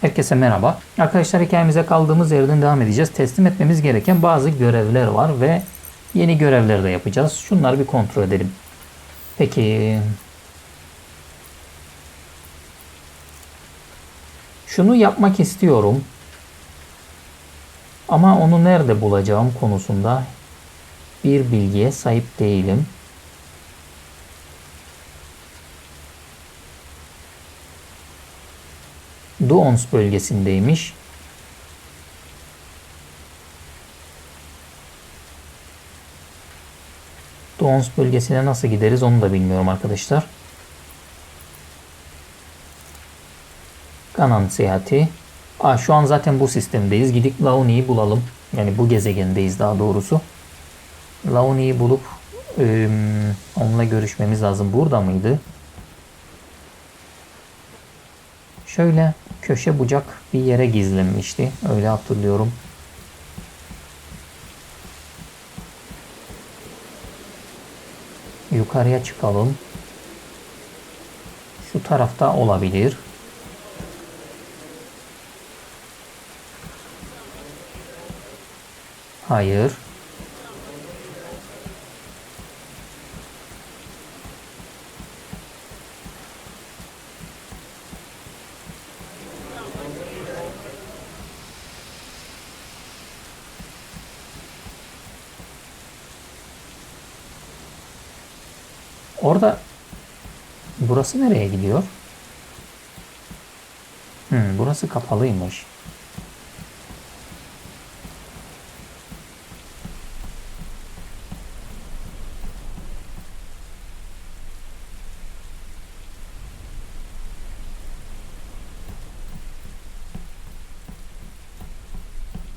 Herkese merhaba. Arkadaşlar hikayemize kaldığımız yerden devam edeceğiz. Teslim etmemiz gereken bazı görevler var ve yeni görevler de yapacağız. Şunları bir kontrol edelim. Peki. Şunu yapmak istiyorum. Ama onu nerede bulacağım konusunda bir bilgiye sahip değilim. Duons bölgesindeymiş. Duons bölgesine nasıl gideriz onu da bilmiyorum arkadaşlar. Kanan seyahati. Aa, şu an zaten bu sistemdeyiz. Gidip Launi'yi bulalım. Yani bu gezegendeyiz daha doğrusu. Launi'yi bulup ıı, onunla görüşmemiz lazım. Burada mıydı? Şöyle köşe bucak bir yere gizlenmişti. Öyle hatırlıyorum. Yukarıya çıkalım. Şu tarafta olabilir. Hayır. Orada burası nereye gidiyor? Hmm, burası kapalıymış.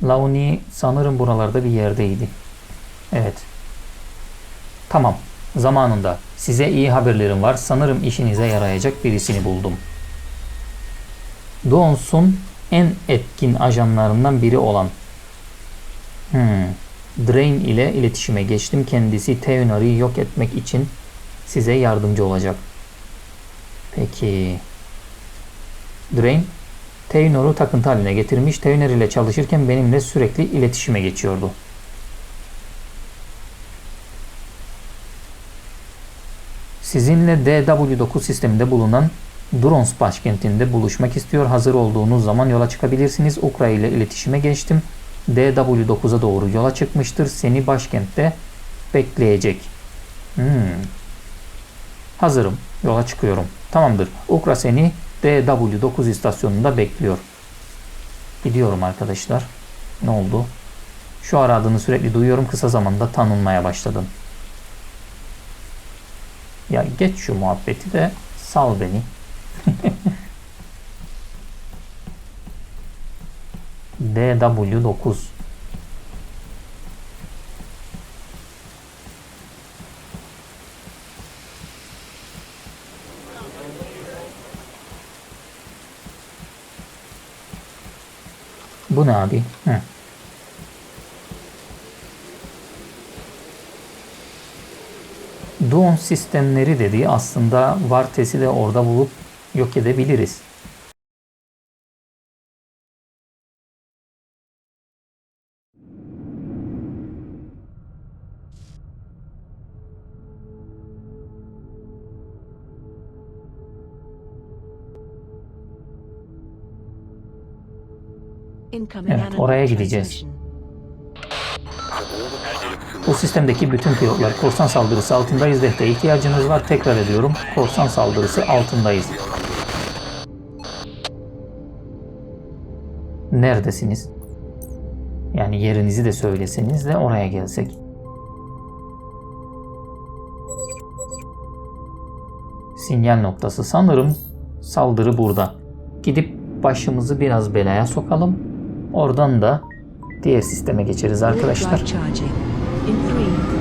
Launi sanırım buralarda bir yerdeydi. Evet. Tamam. Zamanında. Size iyi haberlerim var. Sanırım işinize yarayacak birisini buldum. Dawson'un en etkin ajanlarından biri olan hmm, Drain ile iletişime geçtim. Kendisi Teonar'ı yok etmek için size yardımcı olacak. Peki. Drain Teonor'u takıntı haline getirmiş. Teonor ile çalışırken benimle sürekli iletişime geçiyordu. Sizinle DW9 sisteminde bulunan Drons başkentinde buluşmak istiyor. Hazır olduğunuz zaman yola çıkabilirsiniz. Ukra ile iletişime geçtim. DW9'a doğru yola çıkmıştır. Seni başkentte bekleyecek. Hmm. Hazırım. Yola çıkıyorum. Tamamdır. Ukra seni DW9 istasyonunda bekliyor. Gidiyorum arkadaşlar. Ne oldu? Şu aradığını sürekli duyuyorum. Kısa zamanda tanınmaya başladın. Ya geç şu muhabbeti de sal beni. DW9 Bu ne abi? Hı. Duon sistemleri dediği aslında Vartes'i de orada bulup yok edebiliriz. Evet, oraya gideceğiz. Bu sistemdeki bütün pilotlar korsan saldırısı altındayız. Desteğe ihtiyacınız var. Tekrar ediyorum. Korsan saldırısı altındayız. Neredesiniz? Yani yerinizi de söyleseniz de oraya gelsek. Sinyal noktası sanırım saldırı burada. Gidip başımızı biraz belaya sokalım. Oradan da diğer sisteme geçeriz arkadaşlar. In 3,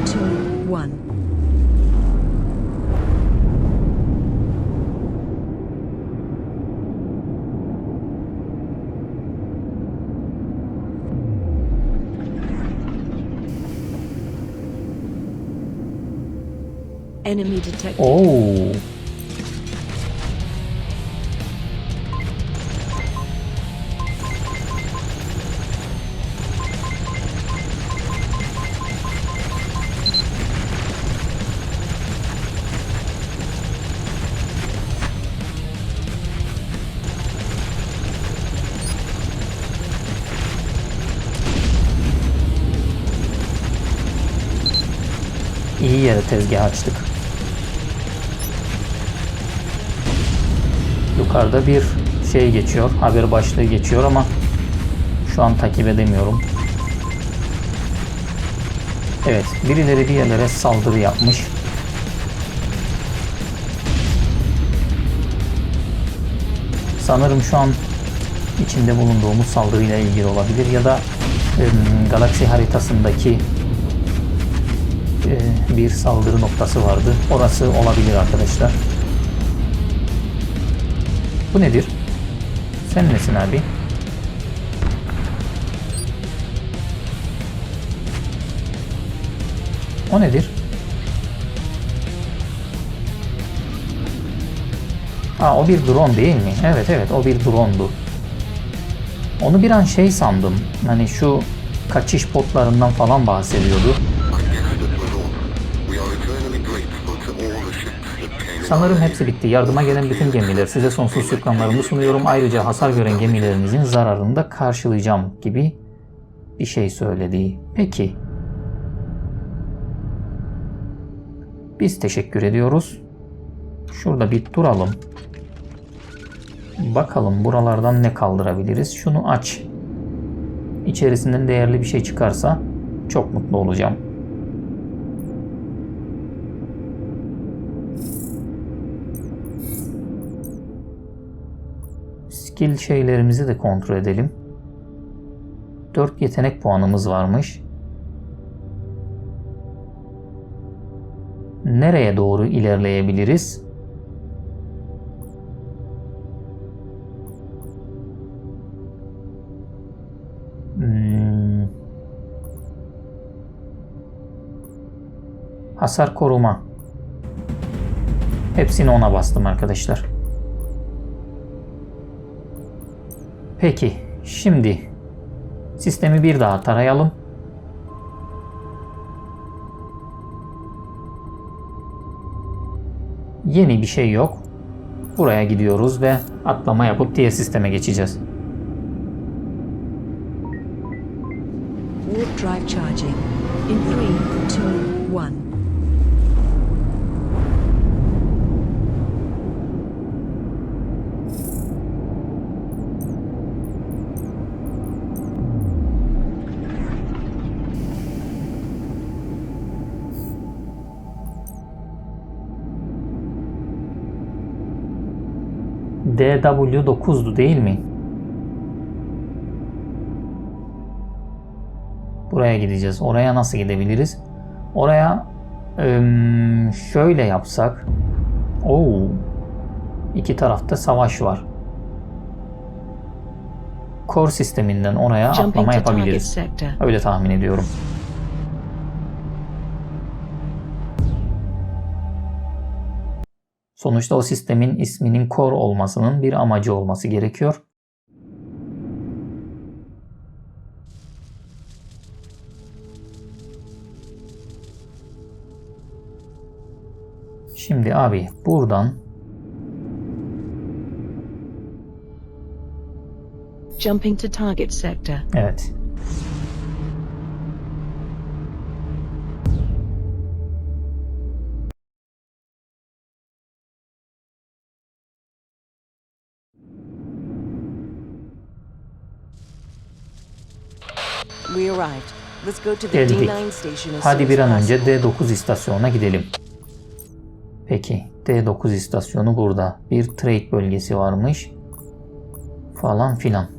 2, 1. Enemy detected. Oo. İyi yere tezgah açtık. Yukarıda bir şey geçiyor. Haber başlığı geçiyor ama şu an takip edemiyorum. Evet, birileri bir yerlere saldırı yapmış. Sanırım şu an içinde bulunduğumuz saldırıyla ilgili olabilir ya da em, galaksi haritasındaki e, bir saldırı noktası vardı. Orası olabilir arkadaşlar. Bu nedir? Sen nesin abi? O nedir? Aa o bir drone değil mi? Evet evet o bir drone'du. Onu bir an şey sandım. Hani şu kaçış botlarından falan bahsediyordu. Sanırım hepsi bitti. Yardıma gelen bütün gemiler size sonsuz şükranlarımı sunuyorum. Ayrıca hasar gören gemilerinizin zararını da karşılayacağım gibi bir şey söyledi. Peki. Biz teşekkür ediyoruz. Şurada bir duralım. Bakalım buralardan ne kaldırabiliriz. Şunu aç. İçerisinden değerli bir şey çıkarsa çok mutlu olacağım. Skill şeylerimizi de kontrol edelim. 4 yetenek puanımız varmış. Nereye doğru ilerleyebiliriz? Hmm. Hasar koruma. Hepsini ona bastım arkadaşlar. Peki, şimdi sistemi bir daha tarayalım. Yeni bir şey yok. Buraya gidiyoruz ve atlama yapıp diğer sisteme geçeceğiz. DW9'du değil mi? Buraya gideceğiz. Oraya nasıl gidebiliriz? Oraya şöyle yapsak. Oo. İki tarafta savaş var. Core sisteminden oraya atlama yapabiliriz. Öyle tahmin ediyorum. Sonuçta o sistemin isminin core olmasının bir amacı olması gerekiyor. Şimdi abi buradan Jumping to target sector. evet Geldik. D9 station as Hadi bir an önce possible. D9 istasyonuna gidelim. Peki D9 istasyonu burada. Bir trade bölgesi varmış. Falan filan.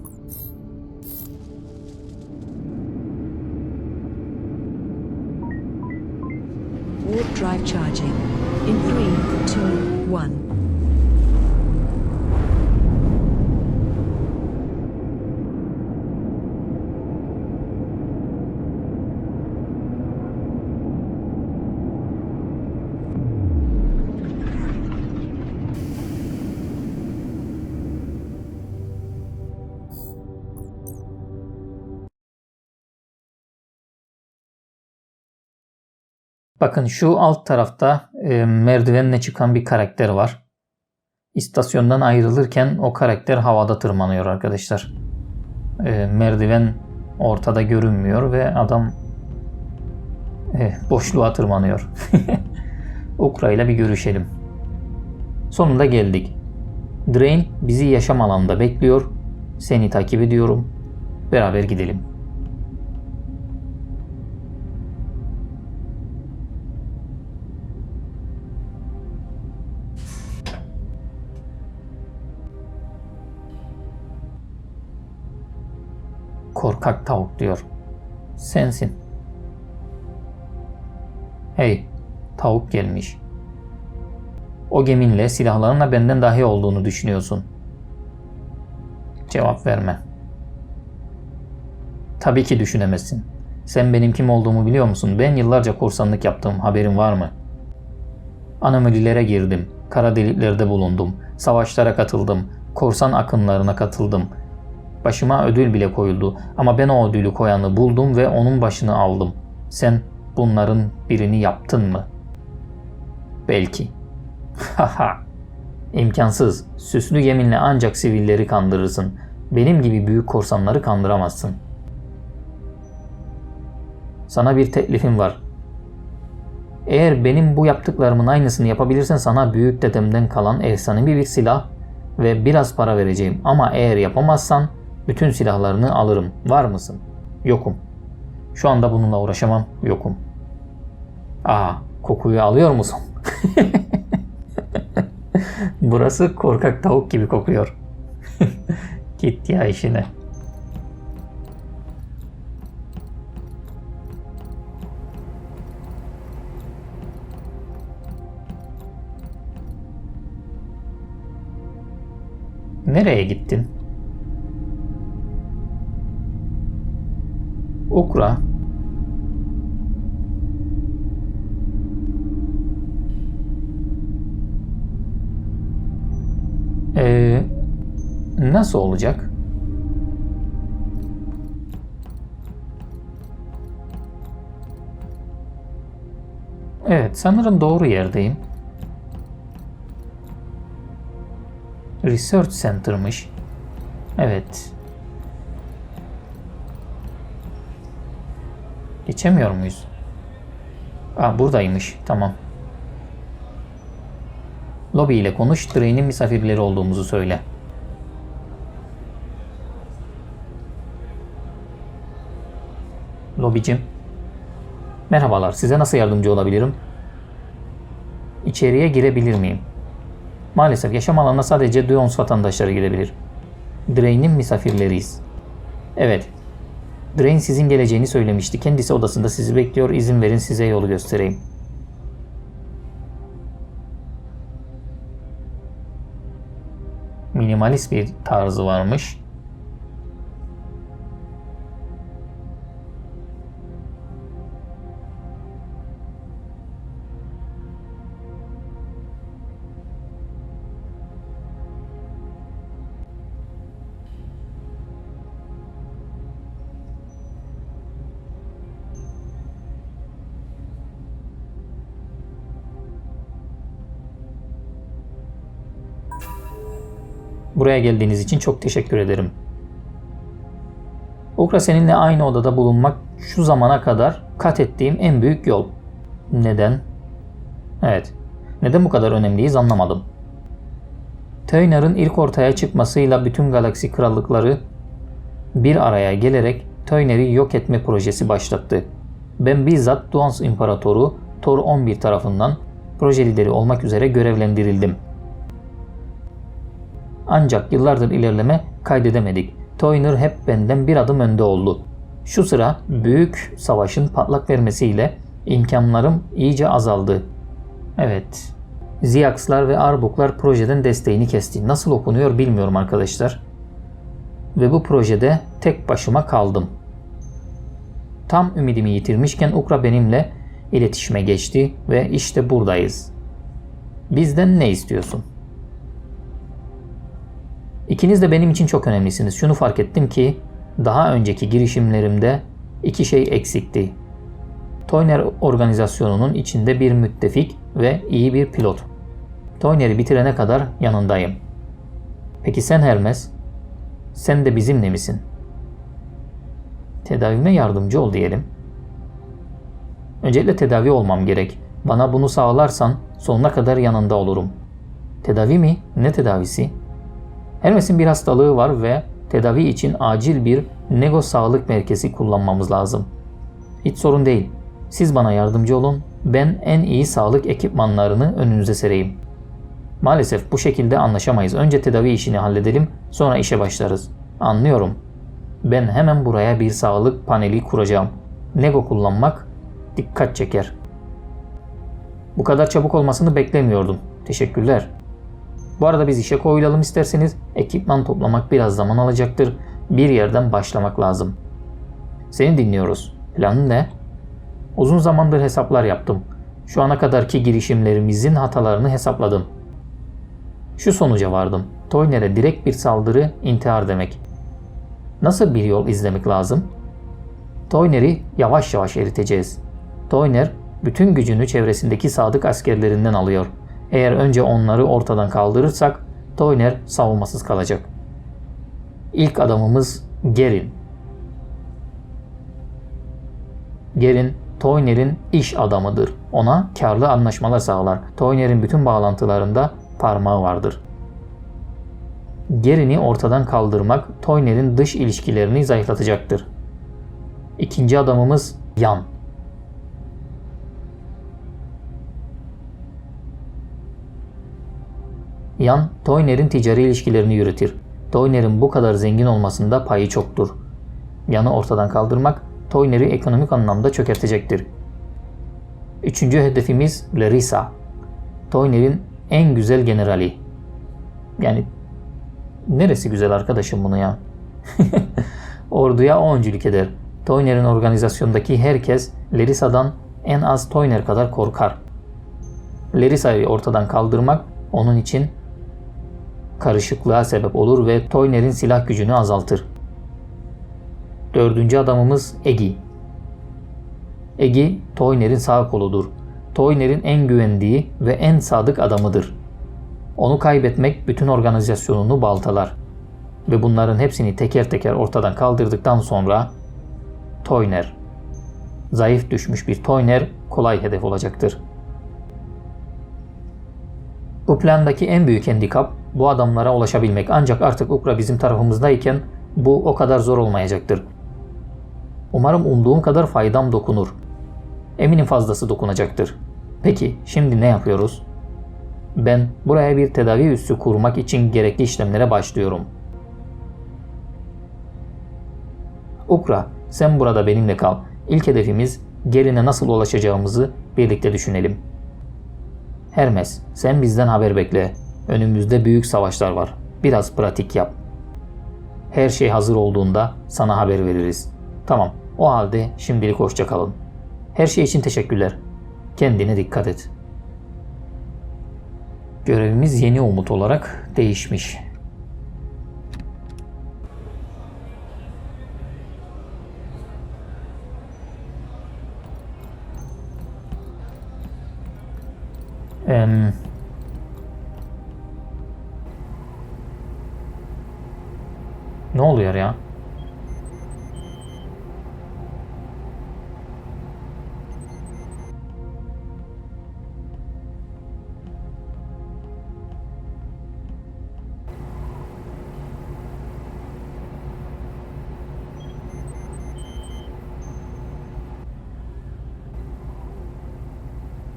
Bakın şu alt tarafta e, merdivenle çıkan bir karakter var. İstasyondan ayrılırken o karakter havada tırmanıyor arkadaşlar. E, merdiven ortada görünmüyor ve adam Eh, boşluğa tırmanıyor. Okra ile bir görüşelim. Sonunda geldik. Drain bizi yaşam alanında bekliyor. Seni takip ediyorum. Beraber gidelim. Korkak tavuk diyor. Sensin. Hey, tavuk gelmiş. O geminle silahlarınla benden dahi olduğunu düşünüyorsun. Cevap verme. Tabii ki düşünemezsin. Sen benim kim olduğumu biliyor musun? Ben yıllarca korsanlık yaptım. Haberin var mı? Anomalilere girdim. Kara deliklerde bulundum. Savaşlara katıldım. Korsan akınlarına katıldım. Başıma ödül bile koyuldu. Ama ben o ödülü koyanı buldum ve onun başını aldım. Sen bunların birini yaptın mı? Belki. Haha. İmkansız. Süslü yeminle ancak sivilleri kandırırsın. Benim gibi büyük korsanları kandıramazsın. Sana bir teklifim var. Eğer benim bu yaptıklarımın aynısını yapabilirsen sana büyük dedemden kalan efsanevi bir silah ve biraz para vereceğim. Ama eğer yapamazsan bütün silahlarını alırım. Var mısın? Yokum. Şu anda bununla uğraşamam. Yokum. Aa, kokuyu alıyor musun? Burası korkak tavuk gibi kokuyor. Git ya işine. Nereye gittin? Ukra. Ee, nasıl olacak? Evet, sanırım doğru yerdeyim. Research Center'mış. Evet. Geçemiyor muyuz? Aa buradaymış. Tamam. Lobby ile konuş. Train'in misafirleri olduğumuzu söyle. Lobicim. Merhabalar. Size nasıl yardımcı olabilirim? İçeriye girebilir miyim? Maalesef yaşam alanına sadece Duons vatandaşları girebilir. Drain'in misafirleriyiz. Evet. Drain sizin geleceğini söylemişti. Kendisi odasında sizi bekliyor. İzin verin size yolu göstereyim. Minimalist bir tarzı varmış. Buraya geldiğiniz için çok teşekkür ederim. Okra seninle aynı odada bulunmak şu zamana kadar kat ettiğim en büyük yol. Neden? Evet. Neden bu kadar önemliyiz anlamadım. Töynar'ın ilk ortaya çıkmasıyla bütün galaksi krallıkları bir araya gelerek Töyner'i yok etme projesi başlattı. Ben bizzat Duans İmparatoru Thor 11 tarafından proje lideri olmak üzere görevlendirildim. Ancak yıllardır ilerleme kaydedemedik. Toyner hep benden bir adım önde oldu. Şu sıra büyük savaşın patlak vermesiyle imkanlarım iyice azaldı. Evet. Ziyakslar ve Arbuklar projeden desteğini kesti. Nasıl okunuyor bilmiyorum arkadaşlar. Ve bu projede tek başıma kaldım. Tam ümidimi yitirmişken Ukra benimle iletişime geçti ve işte buradayız. Bizden ne istiyorsun? İkiniz de benim için çok önemlisiniz. Şunu fark ettim ki daha önceki girişimlerimde iki şey eksikti. Toyner organizasyonunun içinde bir müttefik ve iyi bir pilot. Toyner'i bitirene kadar yanındayım. Peki sen Hermes? Sen de bizimle misin? Tedavime yardımcı ol diyelim. Öncelikle tedavi olmam gerek. Bana bunu sağlarsan sonuna kadar yanında olurum. Tedavi mi? Ne tedavisi? Hermes'in bir hastalığı var ve tedavi için acil bir Nego Sağlık Merkezi kullanmamız lazım. Hiç sorun değil. Siz bana yardımcı olun. Ben en iyi sağlık ekipmanlarını önünüze sereyim. Maalesef bu şekilde anlaşamayız. Önce tedavi işini halledelim, sonra işe başlarız. Anlıyorum. Ben hemen buraya bir sağlık paneli kuracağım. Nego kullanmak dikkat çeker. Bu kadar çabuk olmasını beklemiyordum. Teşekkürler. Bu arada biz işe koyulalım isterseniz. Ekipman toplamak biraz zaman alacaktır. Bir yerden başlamak lazım. Seni dinliyoruz. Planın ne? Uzun zamandır hesaplar yaptım. Şu ana kadarki girişimlerimizin hatalarını hesapladım. Şu sonuca vardım. Toyner'e direkt bir saldırı intihar demek. Nasıl bir yol izlemek lazım? Toyner'i yavaş yavaş eriteceğiz. Toyner bütün gücünü çevresindeki sadık askerlerinden alıyor. Eğer önce onları ortadan kaldırırsak Toyner savunmasız kalacak. İlk adamımız Gerin. Gerin Toyner'in iş adamıdır. Ona karlı anlaşmalar sağlar. Toyner'in bütün bağlantılarında parmağı vardır. Gerin'i ortadan kaldırmak Toyner'in dış ilişkilerini zayıflatacaktır. İkinci adamımız Yan. Yan, Toyner'in ticari ilişkilerini yürütür. Toyner'in bu kadar zengin olmasında payı çoktur. Yan'ı ortadan kaldırmak Toyner'i ekonomik anlamda çökertecektir. Üçüncü hedefimiz Larissa. Toyner'in en güzel generali. Yani neresi güzel arkadaşım bunu ya? Orduya o öncülük eder. Toyner'in organizasyondaki herkes Larissa'dan en az Toyner kadar korkar. Larissa'yı ortadan kaldırmak onun için karışıklığa sebep olur ve Toyner'in silah gücünü azaltır. Dördüncü adamımız Egi. Egi, Toyner'in sağ koludur. Toyner'in en güvendiği ve en sadık adamıdır. Onu kaybetmek bütün organizasyonunu baltalar. Ve bunların hepsini teker teker ortadan kaldırdıktan sonra Toyner. Zayıf düşmüş bir Toyner kolay hedef olacaktır. Bu plandaki en büyük handikap bu adamlara ulaşabilmek. Ancak artık Ukra bizim tarafımızdayken bu o kadar zor olmayacaktır. Umarım umduğum kadar faydam dokunur. Eminim fazlası dokunacaktır. Peki şimdi ne yapıyoruz? Ben buraya bir tedavi üssü kurmak için gerekli işlemlere başlıyorum. Ukra, sen burada benimle kal. İlk hedefimiz Gerin'e nasıl ulaşacağımızı birlikte düşünelim. Hermes, sen bizden haber bekle. Önümüzde büyük savaşlar var. Biraz pratik yap. Her şey hazır olduğunda sana haber veririz. Tamam, o halde şimdilik hoşça kalın. Her şey için teşekkürler. Kendine dikkat et. Görevimiz yeni umut olarak değişmiş. Em, ne oluyor ya?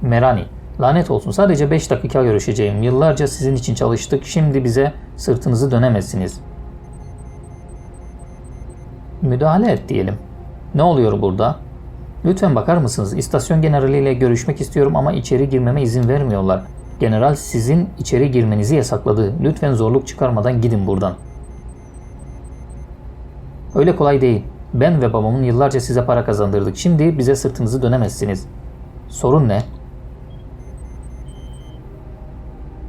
Merani. Lanet olsun sadece 5 dakika görüşeceğim. Yıllarca sizin için çalıştık. Şimdi bize sırtınızı dönemezsiniz. Müdahale et diyelim. Ne oluyor burada? Lütfen bakar mısınız? İstasyon generaliyle görüşmek istiyorum ama içeri girmeme izin vermiyorlar. General sizin içeri girmenizi yasakladı. Lütfen zorluk çıkarmadan gidin buradan. Öyle kolay değil. Ben ve babamın yıllarca size para kazandırdık. Şimdi bize sırtınızı dönemezsiniz. Sorun ne?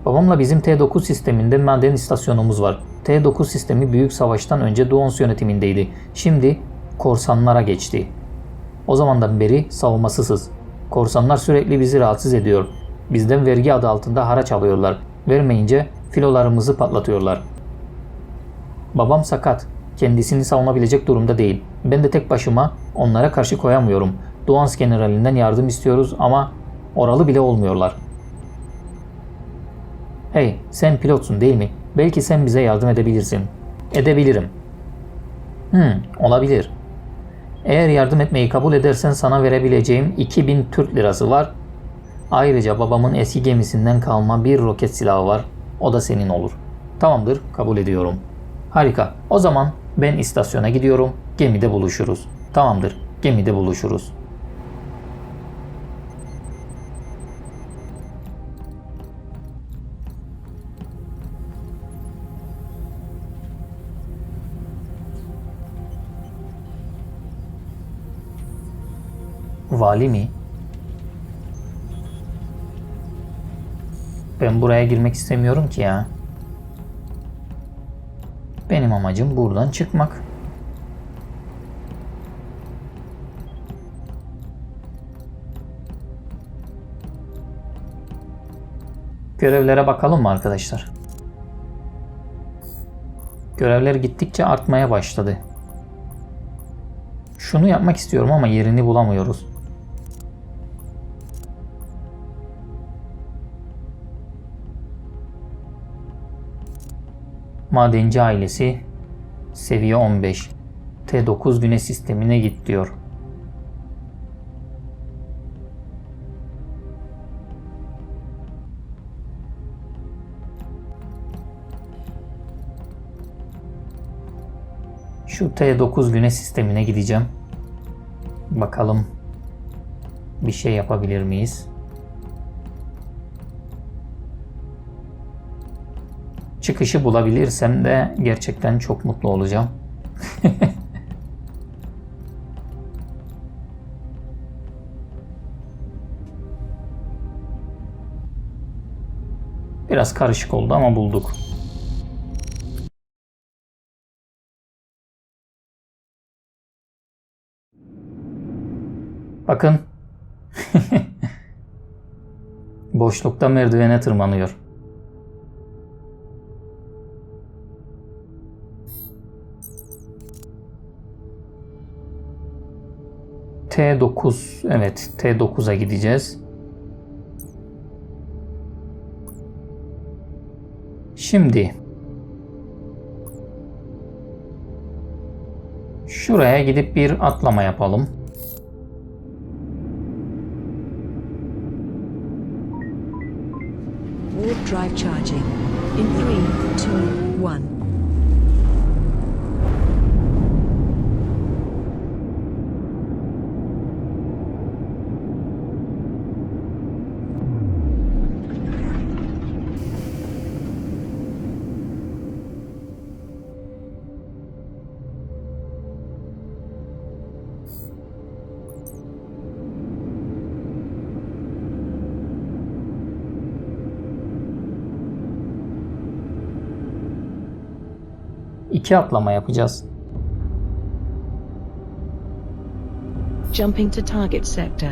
Babamla bizim T9 sisteminde maden istasyonumuz var. T9 sistemi büyük savaştan önce Duons yönetimindeydi. Şimdi korsanlara geçti. O zamandan beri savunmasızız. Korsanlar sürekli bizi rahatsız ediyor. Bizden vergi adı altında haraç alıyorlar. Vermeyince filolarımızı patlatıyorlar. Babam sakat. Kendisini savunabilecek durumda değil. Ben de tek başıma onlara karşı koyamıyorum. Doğans Generalinden yardım istiyoruz ama oralı bile olmuyorlar. Hey, sen pilotsun değil mi? Belki sen bize yardım edebilirsin. Edebilirim. Hmm, olabilir. Eğer yardım etmeyi kabul edersen sana verebileceğim 2000 Türk lirası var. Ayrıca babamın eski gemisinden kalma bir roket silahı var. O da senin olur. Tamamdır, kabul ediyorum. Harika. O zaman ben istasyona gidiyorum. Gemide buluşuruz. Tamamdır, gemide buluşuruz. Vali mi? Ben buraya girmek istemiyorum ki ya. Benim amacım buradan çıkmak. Görevlere bakalım mı arkadaşlar? Görevler gittikçe artmaya başladı. Şunu yapmak istiyorum ama yerini bulamıyoruz. Madenci ailesi seviye 15. T9 güneş sistemine git diyor. Şu T9 güneş sistemine gideceğim. Bakalım bir şey yapabilir miyiz? Çıkışı bulabilirsem de gerçekten çok mutlu olacağım. Biraz karışık oldu ama bulduk. Bakın. Boşlukta merdivene tırmanıyor. T9 evet T9'a gideceğiz. Şimdi şuraya gidip bir atlama yapalım. Drive charging. İki atlama yapacağız. Jumping to target sector.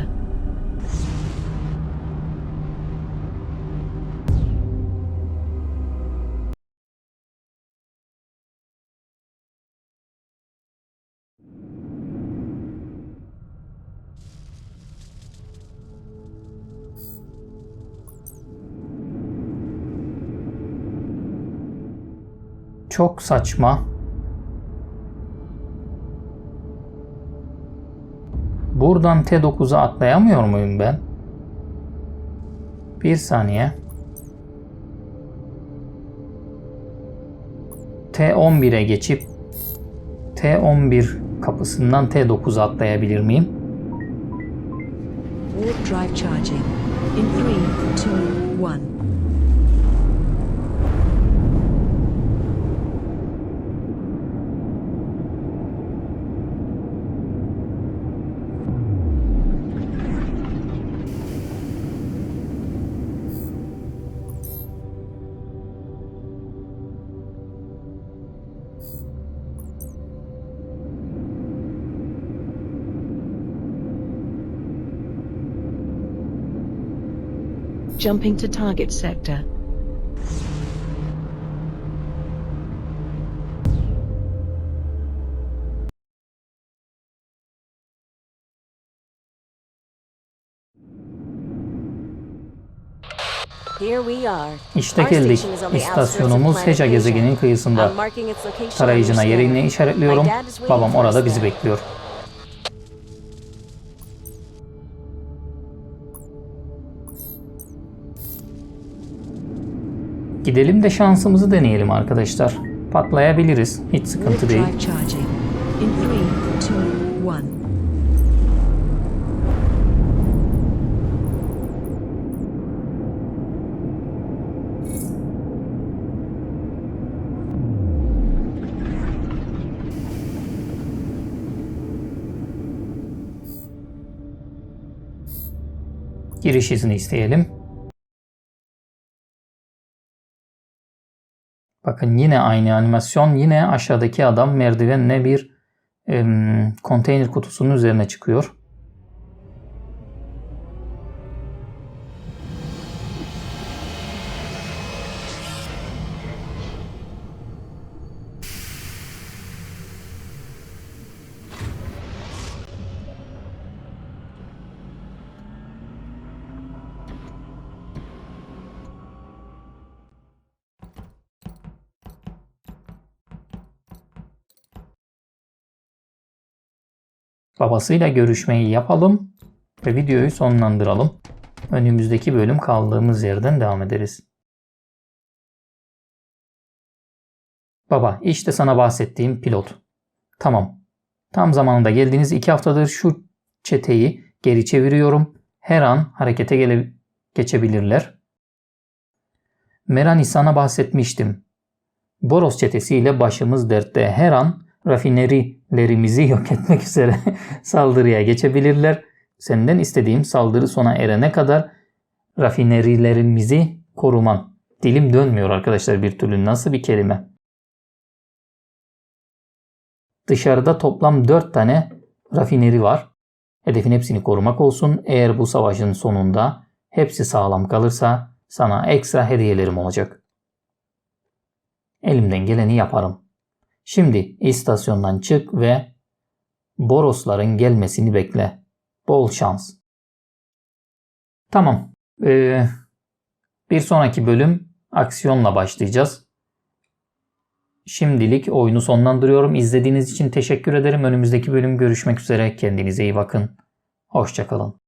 Çok saçma. Buradan T9'a atlayamıyor muyum ben? Bir saniye. T11'e geçip T11 kapısından T9'a atlayabilir miyim? Jumping to target sector. İşte geldik. İstasyonumuz Heca gezegenin kıyısında. Tarayıcına yerini işaretliyorum. Babam orada bizi bekliyor. Gidelim de şansımızı deneyelim arkadaşlar. Patlayabiliriz. Hiç sıkıntı değil. Giriş izni isteyelim. Bakın yine aynı animasyon. Yine aşağıdaki adam merdivenle bir em, konteyner kutusunun üzerine çıkıyor. Babasıyla görüşmeyi yapalım ve videoyu sonlandıralım. Önümüzdeki bölüm kaldığımız yerden devam ederiz. Baba, işte sana bahsettiğim pilot. Tamam. Tam zamanında geldiğiniz iki haftadır şu çeteyi geri çeviriyorum. Her an harekete gele geçebilirler. Merani sana bahsetmiştim. Boros çetesiyle başımız dertte. Her an rafinerilerimizi yok etmek üzere saldırıya geçebilirler. Senden istediğim saldırı sona erene kadar rafinerilerimizi koruman. Dilim dönmüyor arkadaşlar bir türlü. Nasıl bir kelime? Dışarıda toplam 4 tane rafineri var. Hedefin hepsini korumak olsun. Eğer bu savaşın sonunda hepsi sağlam kalırsa sana ekstra hediyelerim olacak. Elimden geleni yaparım. Şimdi istasyondan çık ve Borosların gelmesini bekle. Bol şans. Tamam. Ee, bir sonraki bölüm aksiyonla başlayacağız. Şimdilik oyunu sonlandırıyorum. İzlediğiniz için teşekkür ederim. Önümüzdeki bölüm görüşmek üzere. Kendinize iyi bakın. Hoşçakalın.